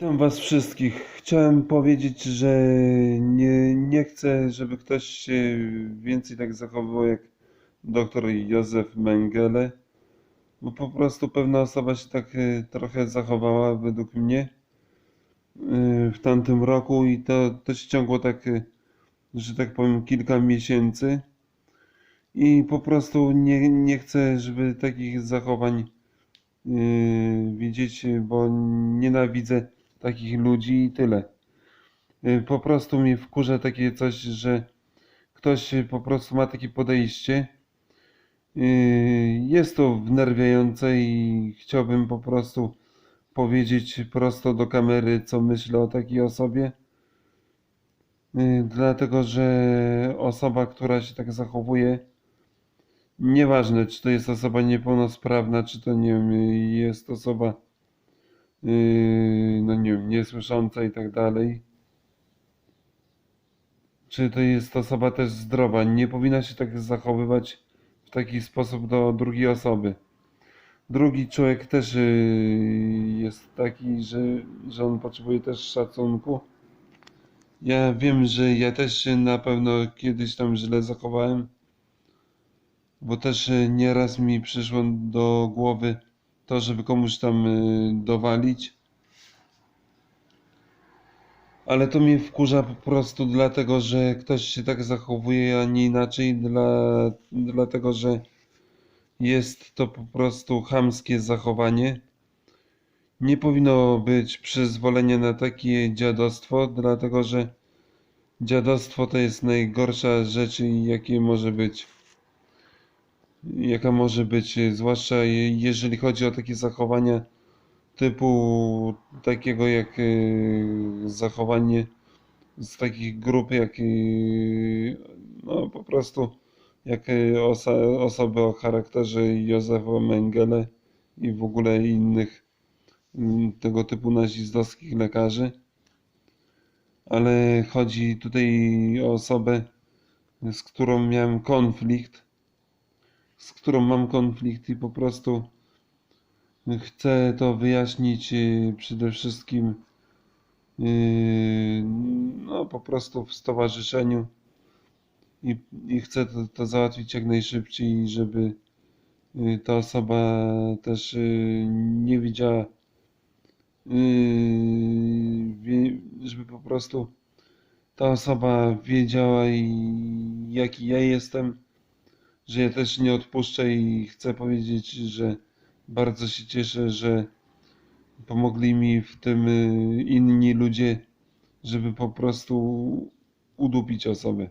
Witam Was wszystkich. Chciałem powiedzieć, że nie, nie chcę, żeby ktoś się więcej tak zachowywał jak dr Józef Mengele, bo po prostu pewna osoba się tak e, trochę zachowała według mnie e, w tamtym roku i to, to się ciągło tak, e, że tak powiem, kilka miesięcy i po prostu nie, nie chcę, żeby takich zachowań widzieć, bo nienawidzę takich ludzi i tyle. Yy, Po prostu mnie wkurza takie coś, że ktoś po prostu ma takie podejście. Yy, Jest to wnerwiające i chciałbym po prostu powiedzieć prosto do kamery, co myślę o takiej osobie. Dlatego, że osoba, która się tak zachowuje, Nieważne, czy to jest osoba niepełnosprawna, czy to nie jest osoba, yy, no nie wiem, niesłysząca i tak dalej. Czy to jest osoba też zdrowa? Nie powinna się tak zachowywać w taki sposób do drugiej osoby. Drugi człowiek też yy, jest taki, że, że on potrzebuje też szacunku. Ja wiem, że ja też się na pewno kiedyś tam źle zachowałem. Bo też e, nieraz mi przyszło do głowy to, żeby komuś tam e, dowalić. Ale to mnie wkurza po prostu dlatego, że ktoś się tak zachowuje, a nie inaczej, dla, dlatego że jest to po prostu chamskie zachowanie. Nie powinno być przyzwolenia na takie dziadostwo, dlatego że dziadostwo to jest najgorsza rzecz, jakie może być jaka może być, zwłaszcza je- jeżeli chodzi o takie zachowania typu takiego jak e, zachowanie z takich grup jak e, no po prostu jak e, osa, osoby o charakterze Józefa Mengele i w ogóle innych mm, tego typu nazistowskich lekarzy. Ale chodzi tutaj o osobę, z którą miałem konflikt z którą mam konflikt i po prostu chcę to wyjaśnić y, przede wszystkim y, no po prostu w stowarzyszeniu i, i chcę to, to załatwić jak najszybciej, żeby y, ta osoba też nie widziała żeby po prostu ta osoba wiedziała jaki ja jestem że ja też nie odpuszczę i chcę powiedzieć, że bardzo się cieszę, że pomogli mi w tym y, inni ludzie, żeby po prostu udupić osobę.